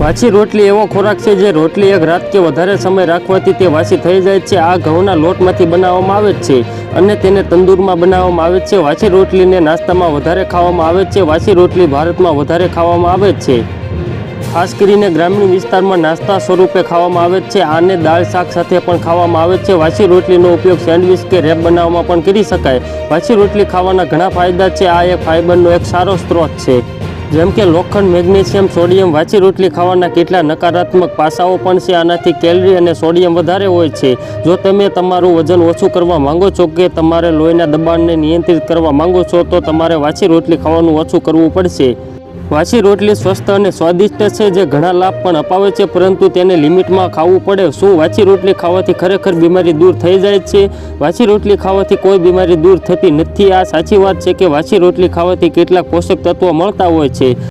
વાસી રોટલી એવો ખોરાક છે જે રોટલી એક રાત કે વધારે સમય રાખવાથી તે વાસી થઈ જાય છે. આ ઘઉંના લોટમાંથી બનાવવામાં આવે છે અને તેને તંદૂરમાં બનાવવામાં આવે છે. વાસી રોટલીને નાસ્તામાં વધારે ખાવામાં આવે છે. વાસી રોટલી ભારતમાં વધારે ખાવામાં આવે છે. ખાસ કરીને ગ્રામીણ વિસ્તારમાં નાસ્તા સ્વરૂપે ખાવામાં આવે છે. આને દાળ, શાક સાથે પણ ખાવામાં આવે છે. વાસી રોટલીનો ઉપયોગ સેન્ડવિચ કે રેપ બનાવવામાં પણ કરી શકાય. વાસી રોટલી ખાવાના ઘણા ફાયદા છે. આ એક ફાઇબરનો એક સારો સ્ત્રોત છે. જેમ કે લોખંડ, મેગ્નેશિયમ, સોડિયમ વાસી રોટલી ખાવાના કેટલા નકારાત્મક પાસાઓ પણ છે. આનાથી કેલરી અને સોડિયમ વધારે હોય છે. જો તમે તમારું વજન ઓછું કરવા માંગો છો કે તમારે લોહીના દબાણને નિયંત્રિત કરવા માંગો છો, તો તમારે વાંચી રોટલી ખાવાનું ઓછું કરવું પડશે. વાસી રોટલી સ્વસ્થ અને સ્વાદિષ્ટ છે જે ઘણા લાભ પણ અપાવે છે, પરંતુ તેને લિમિટમાં ખાવું પડે. શું વાસી રોટલી ખાવાથી ખરેખર બીમારી દૂર થઈ જાય છે? વાસી રોટલી ખાવાથી કોઈ બીમારી દૂર થતી નથી. આ સાચી વાત છે કે વાસી રોટલી ખાવાથી કેટલાક પોષક તત્વો મળતા હોય છે.